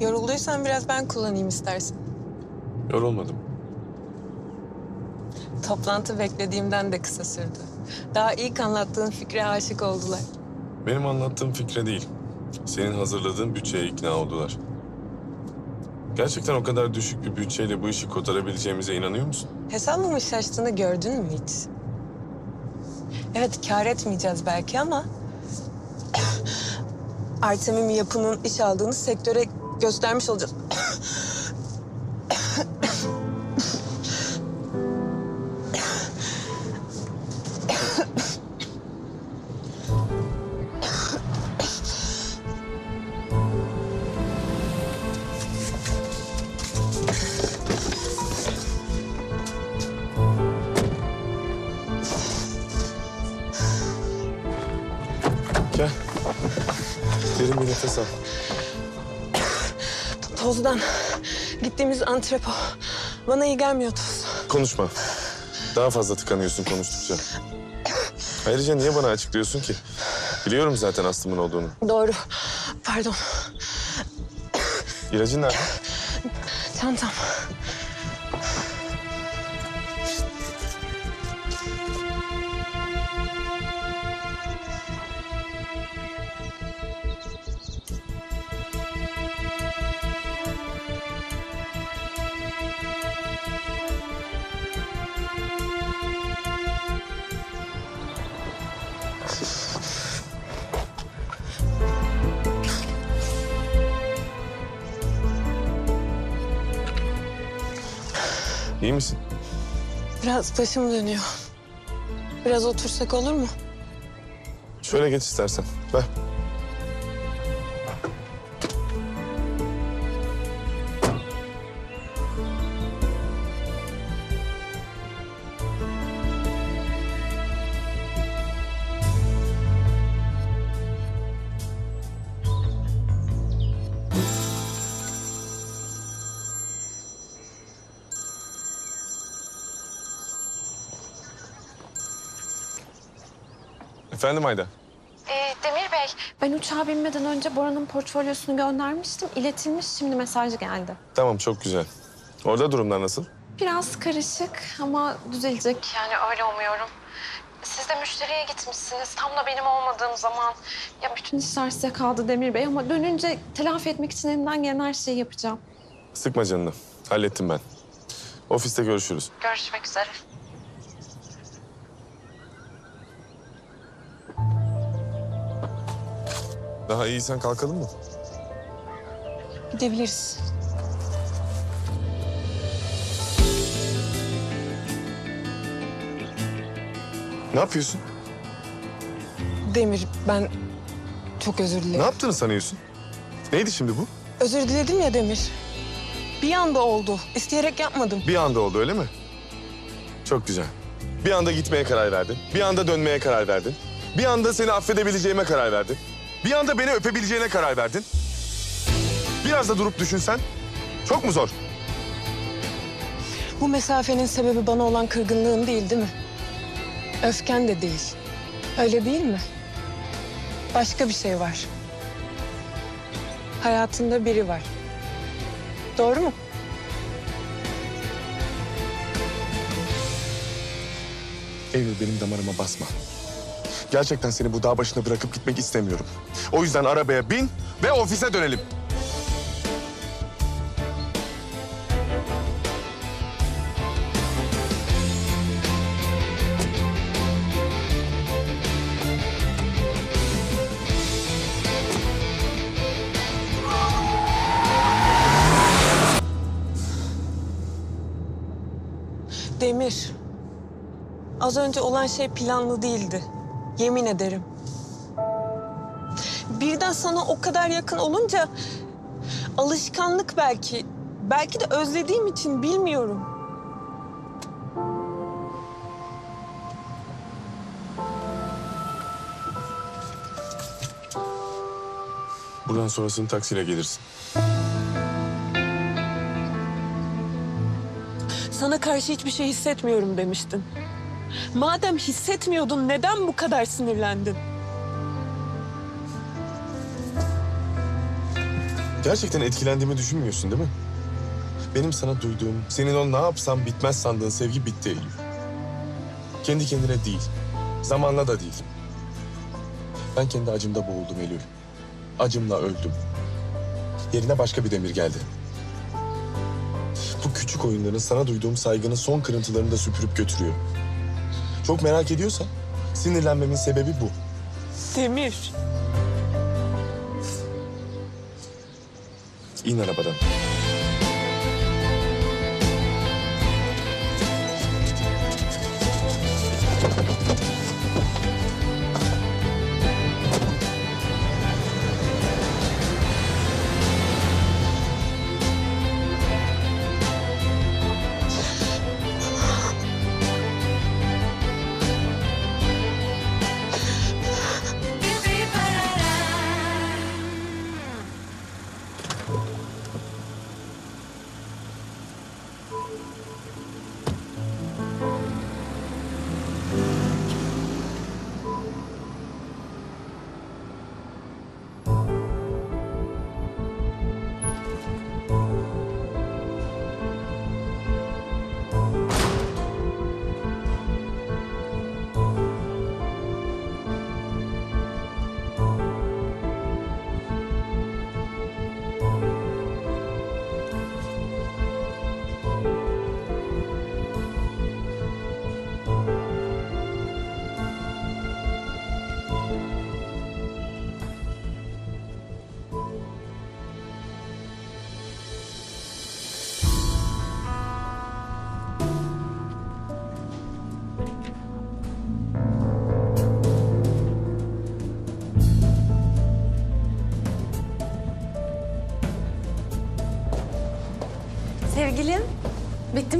Yorulduysan biraz ben kullanayım istersen. Yorulmadım. Toplantı beklediğimden de kısa sürdü. Daha ilk anlattığın fikre aşık oldular. Benim anlattığım fikre değil. Senin hazırladığın bütçeye ikna oldular. Gerçekten o kadar düşük bir bütçeyle bu işi kotarabileceğimize inanıyor musun? Hesaplımın şaştığını gördün mü hiç? Evet kâr etmeyeceğiz belki ama... Artemim yapının iş aldığını sektöre göstermiş olacağız. Gel. Derin bir nefes al. Tozdan. Gittiğimiz antrepo. Bana iyi gelmiyor toz. Konuşma. Daha fazla tıkanıyorsun konuştukça. Ayrıca niye bana açıklıyorsun ki? Biliyorum zaten astımın olduğunu. Doğru. Pardon. İlacın nerede? Çantam. İyi misin? Biraz başım dönüyor. Biraz otursak olur mu? Şöyle geç istersen. Ver. Efendim Ayda. Ee, Demir Bey, ben uçağa binmeden önce Bora'nın portfolyosunu göndermiştim. İletilmiş, şimdi mesaj geldi. Tamam çok güzel. Orada durumlar nasıl? Biraz karışık ama düzelecek. Yani öyle umuyorum. Siz de müşteriye gitmişsiniz. Tam da benim olmadığım zaman. Ya bütün işler size kaldı Demir Bey ama dönünce telafi etmek için elimden gelen her şeyi yapacağım. Sıkma canını. Hallettim ben. Ofiste görüşürüz. Görüşmek üzere. Daha iyiysen kalkalım mı? Gidebiliriz. Ne yapıyorsun? Demir ben çok özür Ne dilerim. yaptığını sanıyorsun? Neydi şimdi bu? Özür diledim ya Demir. Bir anda oldu. İsteyerek yapmadım. Bir anda oldu öyle mi? Çok güzel. Bir anda gitmeye karar verdin. Bir anda dönmeye karar verdin. Bir anda seni affedebileceğime karar verdin. Bir anda beni öpebileceğine karar verdin. Biraz da durup düşünsen. Çok mu zor? Bu mesafenin sebebi bana olan kırgınlığın değil değil mi? Öfken de değil. Öyle değil mi? Başka bir şey var. Hayatında biri var. Doğru mu? Eylül benim damarıma basma. Gerçekten seni bu dağ başına bırakıp gitmek istemiyorum. O yüzden arabaya bin ve ofise dönelim. Demir. Az önce olan şey planlı değildi. Yemin ederim. Birden sana o kadar yakın olunca alışkanlık belki. Belki de özlediğim için bilmiyorum. Buradan sonrasını taksiyle gelirsin. Sana karşı hiçbir şey hissetmiyorum demiştin. Madem hissetmiyordun neden bu kadar sinirlendin? Gerçekten etkilendiğimi düşünmüyorsun değil mi? Benim sana duyduğum, senin o ne yapsam bitmez sandığın sevgi bitti Eylül. Kendi kendine değil, zamanla da değil. Ben kendi acımda boğuldum Eylül. Acımla öldüm. Yerine başka bir demir geldi. Bu küçük oyunların sana duyduğum saygının son kırıntılarını da süpürüp götürüyor. Çok merak ediyorsan sinirlenmemin sebebi bu. Demir. İn arabadan.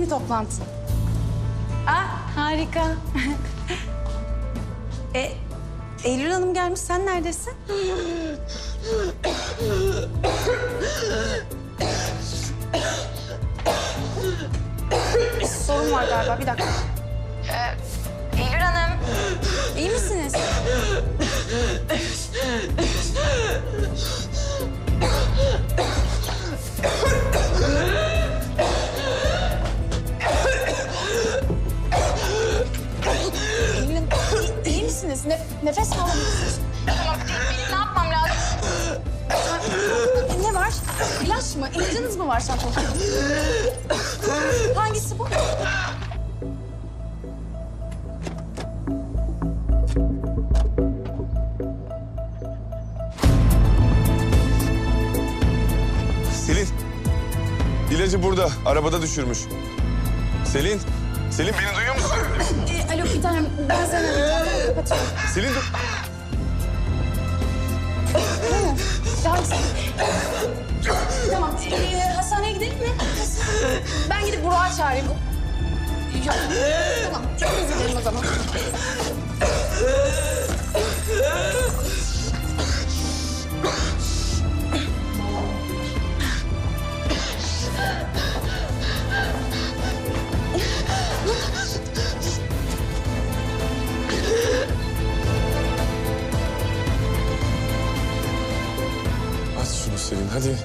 Mi toplantın? Ah, harika. e, Eylül Hanım gelmiş, sen neredesin? Sorun var galiba, bir dakika. Nefes mi alamıyorsunuz? Tamam, benim ne yapmam lazım? Ne var? İlaç mı? İlacınız mı var çantada? Hangisi bu? Selin. İlacı burada. Arabada düşürmüş. Selin. Selin beni duyuyor musun? E, alo bir tanem, ben. Kapatıyorum. Selin dur. Tamam. Ee, hastaneye gidelim mi? Ben gidip Burak'ı çağırayım. Yok. Tamam. Çok özür dilerim o zaman. Selin hadi.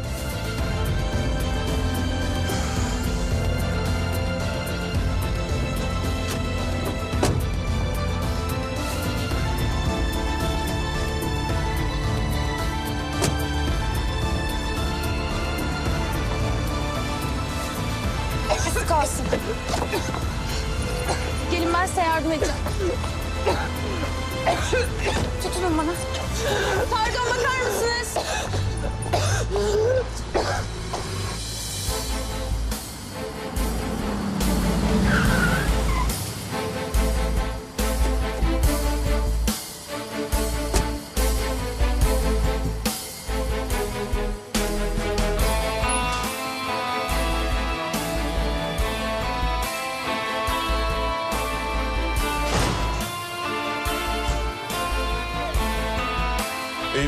Kalsın. Gelin ben size yardım edeceğim. Tutunun bana. Tarkan bakar mısınız? Eylül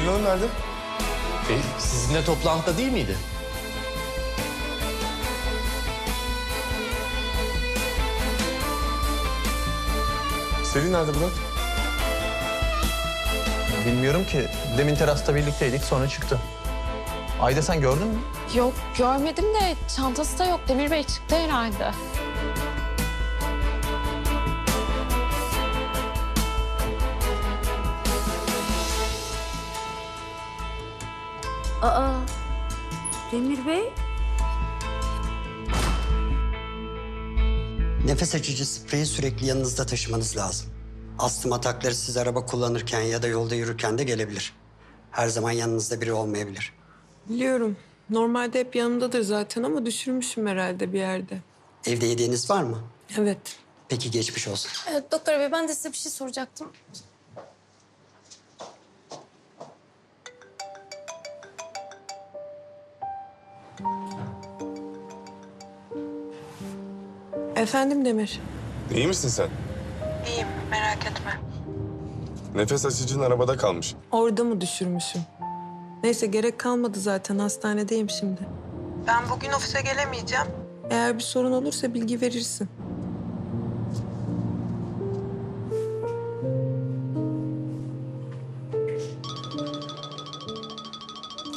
Hanım nerede? Sizinle toplantıda değil miydi? Selin nerede Burak? Bilmiyorum ki. Demin terasta birlikteydik sonra çıktı. Ayda sen gördün mü? Yok görmedim de çantası da yok. Demir Bey çıktı herhalde. Aa, Demir Bey. Nefes açıcı spreyi sürekli yanınızda taşımanız lazım. Astım atakları siz araba kullanırken ya da yolda yürürken de gelebilir. Her zaman yanınızda biri olmayabilir. Biliyorum. Normalde hep yanımdadır zaten ama düşürmüşüm herhalde bir yerde. Evde yediğiniz var mı? Evet. Peki geçmiş olsun. Evet, doktor bey ben de size bir şey soracaktım. Efendim Demir. İyi misin sen? İyiyim merak etme. Nefes açıcın arabada kalmış. Orada mı düşürmüşüm? Neyse gerek kalmadı zaten hastanedeyim şimdi. Ben bugün ofise gelemeyeceğim. Eğer bir sorun olursa bilgi verirsin.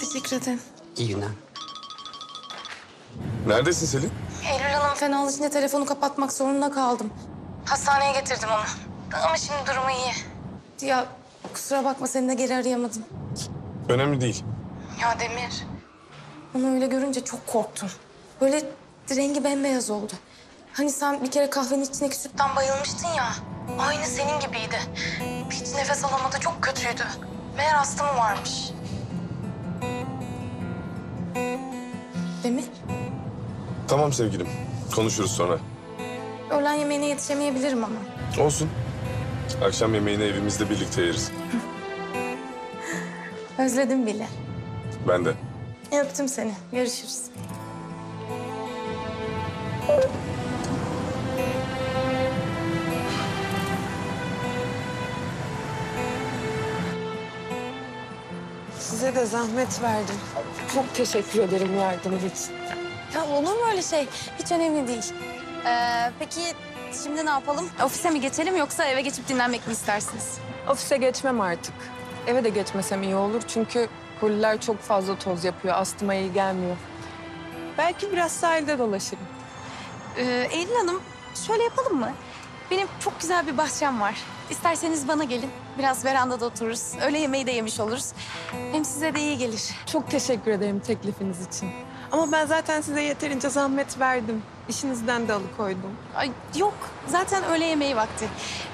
Teşekkür ederim. İyi günler. Neredesin Selin? Hanım fenalaşınca telefonu kapatmak zorunda kaldım. Hastaneye getirdim onu. Ama şimdi durumu iyi. Ya kusura bakma seni de geri arayamadım. Önemli değil. Ya Demir. Onu öyle görünce çok korktum. Böyle rengi bembeyaz oldu. Hani sen bir kere kahvenin içindeki sütten bayılmıştın ya. Aynı senin gibiydi. Hiç nefes alamadı, çok kötüydü. Meğer astımı varmış. Demir, Tamam sevgilim. Konuşuruz sonra. öğlen yemeğine yetişemeyebilirim ama. Olsun. Akşam yemeğini evimizde birlikte yeriz. Özledim bile. Ben de. Öptüm seni. Görüşürüz. Size de zahmet verdim. Çok teşekkür ederim yardımın için. Ya olur mu öyle şey? Hiç önemli değil. Ee, peki şimdi ne yapalım? Ofise mi geçelim yoksa eve geçip dinlenmek mi istersiniz? Ofise geçmem artık. Eve de geçmesem iyi olur çünkü koliler çok fazla toz yapıyor. Astıma iyi gelmiyor. Belki biraz sahilde dolaşırım. Ee, Eylül Hanım şöyle yapalım mı? Benim çok güzel bir bahçem var. İsterseniz bana gelin. Biraz verandada otururuz. Öğle yemeği de yemiş oluruz. Hem size de iyi gelir. Çok teşekkür ederim teklifiniz için. Ama ben zaten size yeterince zahmet verdim. İşinizden de alıkoydum. Ay yok. Zaten öğle yemeği vakti.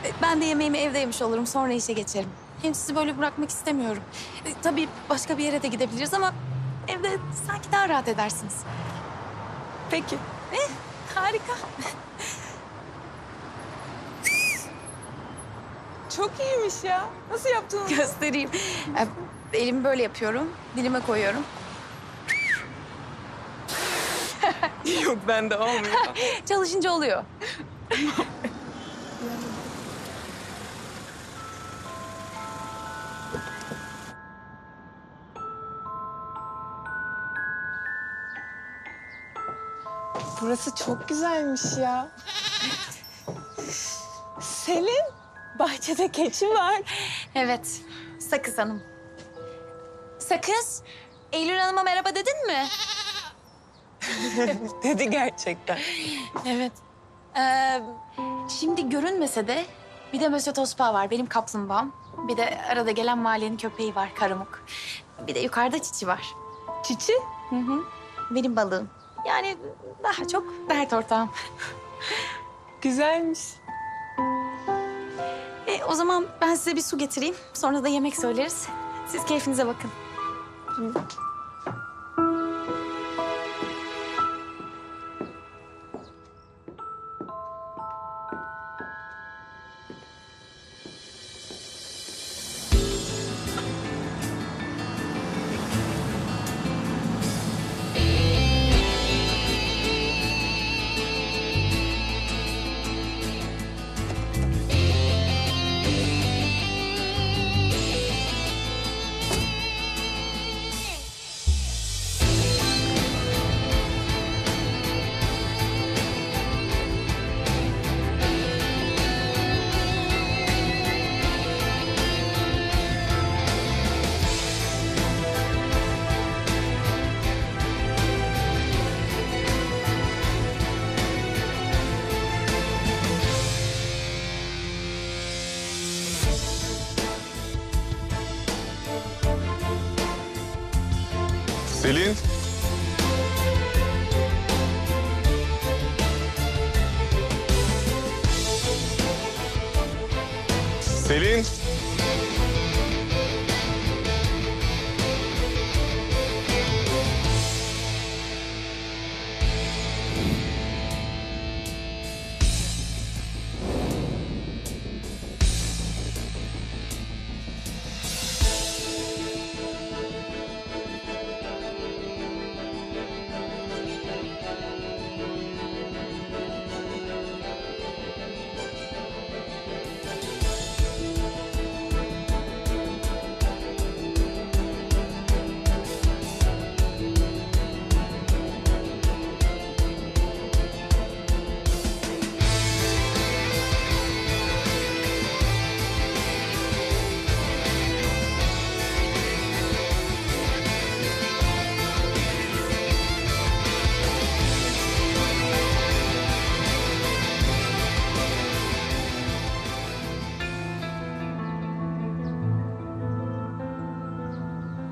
Ee, Ben de yemeğimi evde yemiş olurum. Sonra işe geçerim. Hem sizi böyle bırakmak istemiyorum. Ee, tabii başka bir yere de gidebiliriz ama evde sanki daha rahat edersiniz. Peki. Harika. Çok iyiymiş ya. Nasıl yaptın? Göstereyim. Ee, Elimi böyle yapıyorum. Dilime koyuyorum. Yok bende olmuyor. Çalışınca oluyor. Burası çok güzelmiş ya. Selin, bahçede keçi var. Evet. Sakız Hanım. Sakız. Eylül Hanım'a merhaba dedin mi? Dedi gerçekten. Evet. Ee, şimdi görünmese de bir de Mösyö Tospa var. Benim kaplumbağam. Bir de arada gelen mahallenin köpeği var Karamuk. Bir de yukarıda Çiçi var. Çiçi? Hı hı. Benim balığım. Yani daha çok dert ortağım. Güzelmiş. E, o zaman ben size bir su getireyim. Sonra da yemek söyleriz. Siz keyfinize bakın. Selin.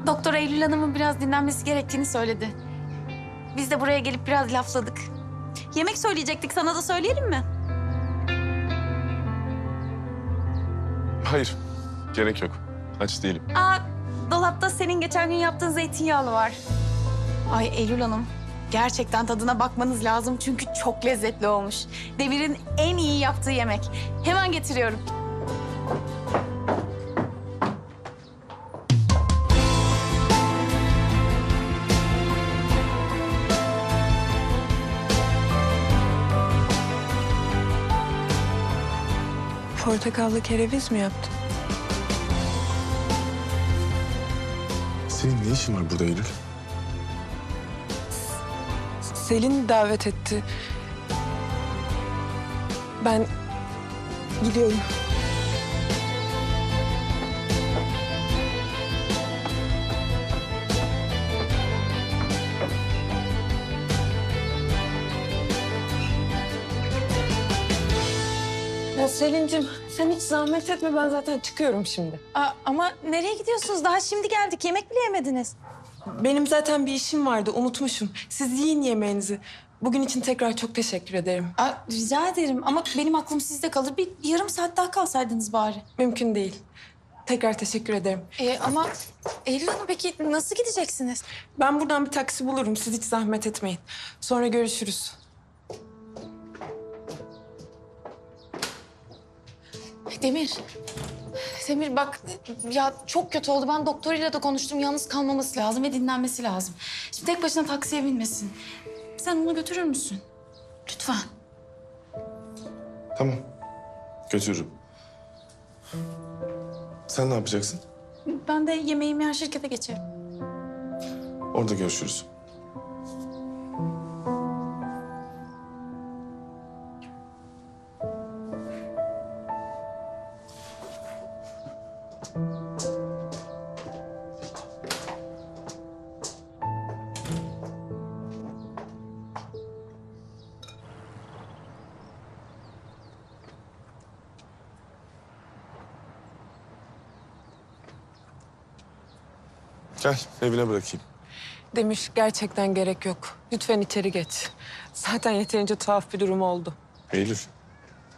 Doktor Eylül Hanım'ın biraz dinlenmesi gerektiğini söyledi. Biz de buraya gelip biraz lafladık. Yemek söyleyecektik, sana da söyleyelim mi? Hayır. Gerek yok. Aç değilim. Aa, dolapta senin geçen gün yaptığın zeytinyağlı var. Ay Eylül Hanım, gerçekten tadına bakmanız lazım çünkü çok lezzetli olmuş. Demir'in en iyi yaptığı yemek. Hemen getiriyorum. Portakallı kereviz mi yaptın? Senin ne işin var burada Eylül? Selin davet etti. Ben gidiyorum. Selin'cim sen hiç zahmet etme ben zaten çıkıyorum şimdi. Aa, ama nereye gidiyorsunuz? Daha şimdi geldik. Yemek bile yemediniz. Benim zaten bir işim vardı unutmuşum. Siz yiyin yemeğinizi. Bugün için tekrar çok teşekkür ederim. Aa, rica ederim ama benim aklım sizde kalır. Bir yarım saat daha kalsaydınız bari. Mümkün değil. Tekrar teşekkür ederim. Ee, ama Eylül Hanım peki nasıl gideceksiniz? Ben buradan bir taksi bulurum. Siz hiç zahmet etmeyin. Sonra görüşürüz. Demir. Demir bak ya çok kötü oldu. Ben doktoruyla da konuştum. Yalnız kalmaması lazım ve dinlenmesi lazım. Şimdi tek başına taksiye binmesin. Sen onu götürür müsün? Lütfen. Tamam. Götürürüm. Sen ne yapacaksın? Ben de yemeğimi yer şirkete geçerim. Orada görüşürüz. Gel evine bırakayım. Demiş gerçekten gerek yok. Lütfen içeri geç. Zaten yeterince tuhaf bir durum oldu. Eylül,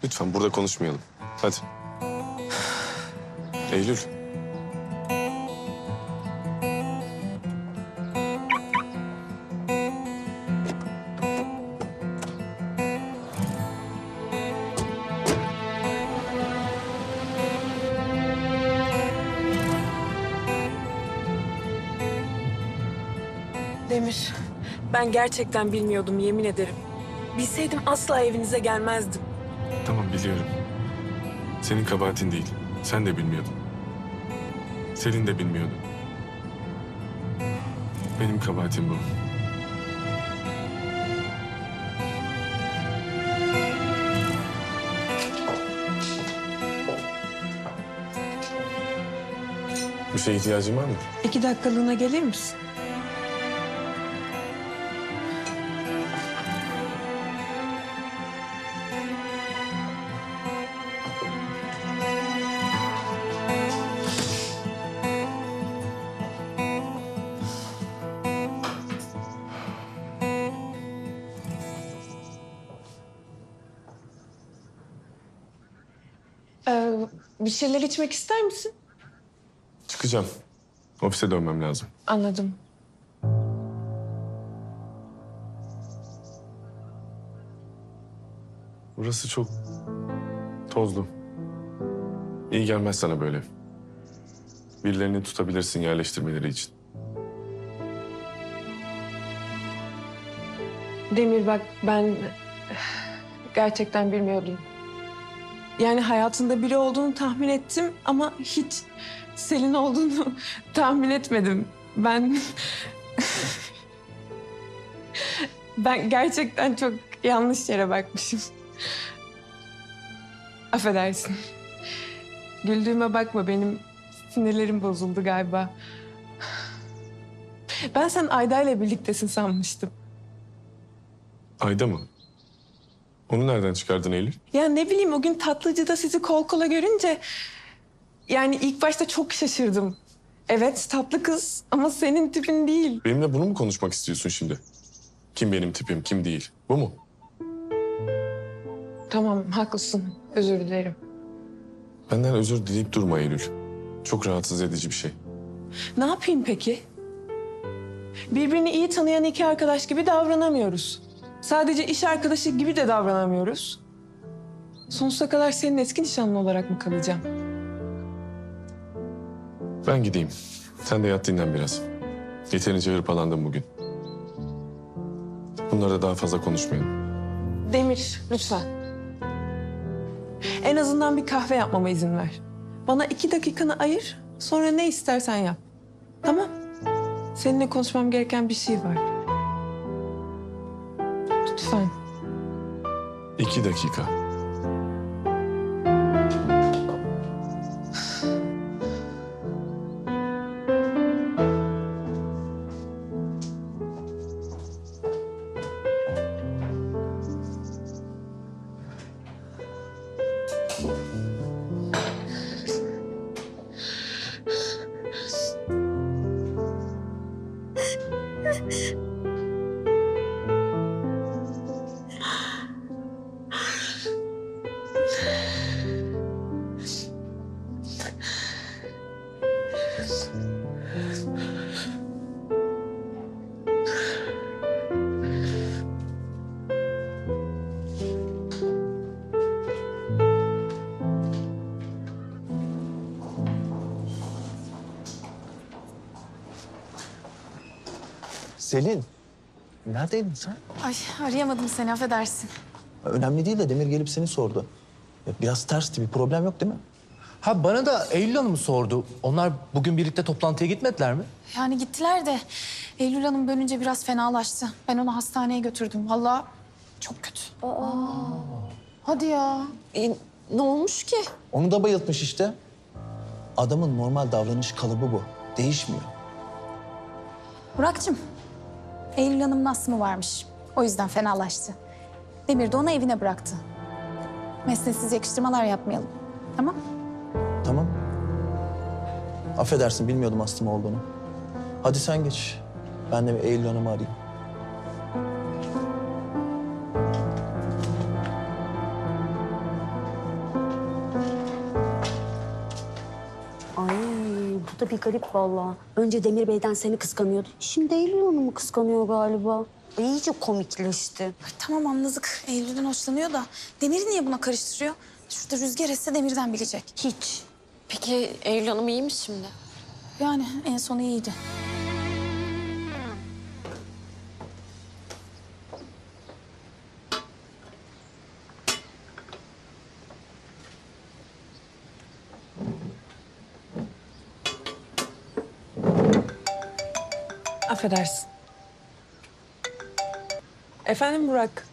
lütfen burada konuşmayalım. Hadi. Eylül. Ben gerçekten bilmiyordum yemin ederim. Bilseydim asla evinize gelmezdim. Tamam biliyorum. Senin kabahatin değil. Sen de bilmiyordun. Selin de bilmiyordu. Benim kabahatim bu. Bir şeye ihtiyacın var mı? İki dakikalığına gelir misin? Bir şeyler içmek ister misin? Çıkacağım. Ofise dönmem lazım. Anladım. Burası çok tozlu. İyi gelmez sana böyle. Birilerini tutabilirsin yerleştirmeleri için. Demir bak ben gerçekten bilmiyordum. Yani hayatında biri olduğunu tahmin ettim ama hiç Selin olduğunu tahmin etmedim. Ben ben gerçekten çok yanlış yere bakmışım. Affedersin. Güldüğüme bakma benim sinirlerim bozuldu galiba. Ben sen Ayda ile birliktesin sanmıştım. Ayda mı? Onu nereden çıkardın Eylül? Ya ne bileyim o gün tatlıcıda sizi kol kola görünce... Yani ilk başta çok şaşırdım. Evet tatlı kız ama senin tipin değil. Benimle bunu mu konuşmak istiyorsun şimdi? Kim benim tipim, kim değil? Bu mu? Tamam haklısın özür dilerim. Benden özür dileyip durma Eylül. Çok rahatsız edici bir şey. Ne yapayım peki? Birbirini iyi tanıyan iki arkadaş gibi davranamıyoruz. Sadece iş arkadaşı gibi de davranamıyoruz. Sonsuza kadar senin eski nişanlın olarak mı kalacağım? Ben gideyim. Sen de yat dinlen biraz. Yeterince hırpalandım bugün. Bunları da daha fazla konuşmayalım. Demir lütfen. En azından bir kahve yapmama izin ver. Bana iki dakikanı ayır, sonra ne istersen yap. Tamam? Seninle konuşmam gereken bir şey var. Lütfen. İki dakika. Selin, neredeydin sen? Ay arayamadım seni affedersin. Önemli değil de Demir gelip seni sordu. Ya Biraz tersti, bir problem yok değil mi? Ha bana da Eylül Hanım sordu. Onlar bugün birlikte toplantıya gitmediler mi? Yani gittiler de Eylül Hanım dönünce biraz fenalaştı. Ben onu hastaneye götürdüm. Vallahi çok kötü. Hadi ya. E, ne olmuş ki? Onu da bayıltmış işte. Adamın normal davranış kalıbı bu. Değişmiyor. Burak'cığım, Eylül Hanım'ın astımı varmış. O yüzden fenalaştı. Demir de onu evine bıraktı. Mesnetsiz yakıştırmalar yapmayalım. Tamam? Tamam. Affedersin, bilmiyordum astım olduğunu. Hadi sen geç. Ben de bir Eylül Hanım'ı arayayım. Garip vallahi. Önce Demir Bey'den seni kıskanıyordu. Şimdi Eylül Hanım'ı kıskanıyor galiba. İyice komikleşti. Ay, tamam anladık. Eylül'den hoşlanıyor da Demir'i niye buna karıştırıyor? Şurada rüzgar esse Demir'den bilecek. Hiç. Peki Eylül Hanım iyi mi şimdi? Yani en son iyiydi. Affedersin. Efendim Burak.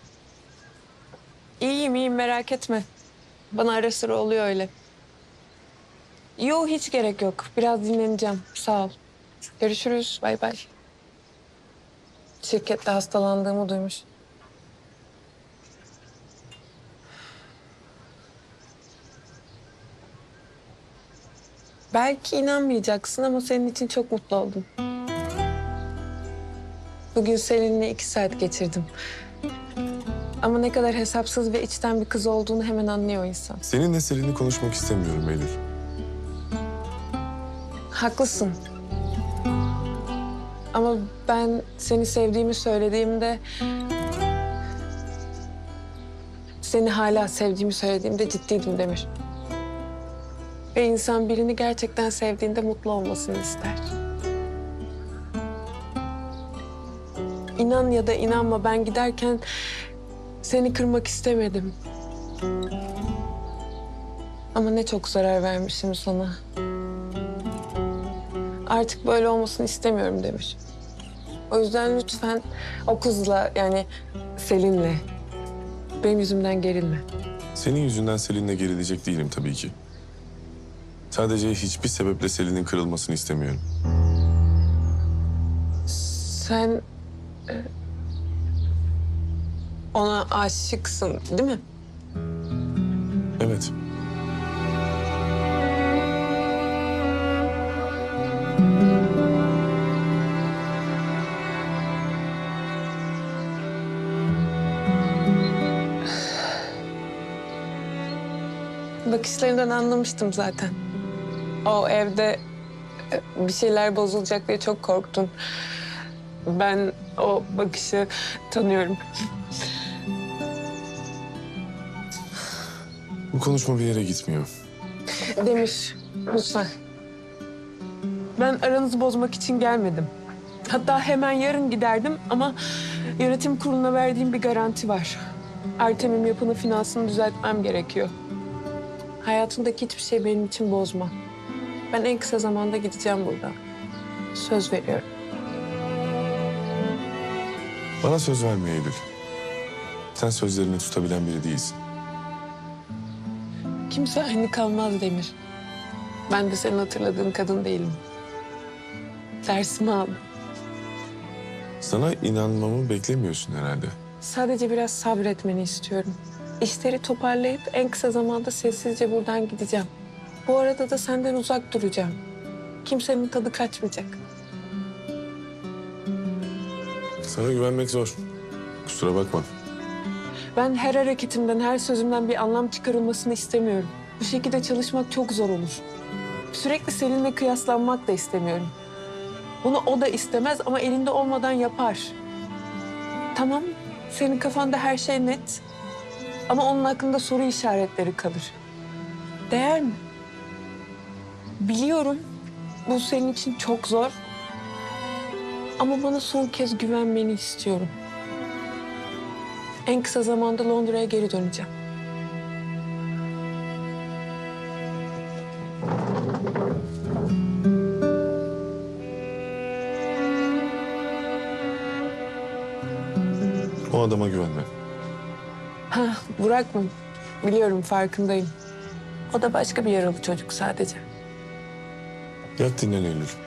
İyiyim iyiyim merak etme. Bana ara sıra oluyor öyle. Yo hiç gerek yok. Biraz dinleneceğim. Sağ ol. Görüşürüz. Bay bay. Şirkette hastalandığımı duymuş. Belki inanmayacaksın ama senin için çok mutlu oldum. Bugün seninle iki saat geçirdim. Ama ne kadar hesapsız ve içten bir kız olduğunu hemen anlıyor insan. Seninle Selin'i konuşmak istemiyorum Eylül. Haklısın. Ama ben seni sevdiğimi söylediğimde... Seni hala sevdiğimi söylediğimde ciddiydim Demir. Ve insan birini gerçekten sevdiğinde mutlu olmasını ister. İnan ya da inanma ben giderken seni kırmak istemedim. Ama ne çok zarar vermişim sana. Artık böyle olmasını istemiyorum Demir. O yüzden lütfen o kızla yani Selin'le benim yüzümden gerilme. Senin yüzünden Selin'le gerilecek değilim tabii ki. Sadece hiçbir sebeple Selin'in kırılmasını istemiyorum. Sen ona aşıksın değil mi? Evet. Bakışlarından anlamıştım zaten. O evde bir şeyler bozulacak diye çok korktun. Ben o bakışı tanıyorum. Bu konuşma bir yere gitmiyor. Demir, lütfen. Ben aranızı bozmak için gelmedim. Hatta hemen yarın giderdim ama yönetim kuruluna verdiğim bir garanti var. Artem'in yapının finansını düzeltmem gerekiyor. Hayatındaki hiçbir şey benim için bozma. Ben en kısa zamanda gideceğim buradan. Söz veriyorum. Bana söz verme Eylül. Sen sözlerini tutabilen biri değilsin. Kimse aynı kalmaz Demir. Ben de senin hatırladığın kadın değilim. Dersimi aldım. Sana inanmamı beklemiyorsun herhalde. Sadece biraz sabretmeni istiyorum. İşleri toparlayıp en kısa zamanda sessizce buradan gideceğim. Bu arada da senden uzak duracağım. Kimsenin tadı kaçmayacak. Sana güvenmek zor. Kusura bakma. Ben her hareketimden, her sözümden bir anlam çıkarılmasını istemiyorum. Bu şekilde çalışmak çok zor olur. Sürekli seninle kıyaslanmak da istemiyorum. Bunu o da istemez ama elinde olmadan yapar. Tamam, senin kafanda her şey net. Ama onun hakkında soru işaretleri kalır. Değer mi? Biliyorum bu senin için çok zor. Ama bana son kez güvenmeni istiyorum. En kısa zamanda Londra'ya geri döneceğim. O adama güvenme. Ha, Burak mı? Biliyorum, farkındayım. O da başka bir yaralı çocuk sadece. Yat dinlen Eylül.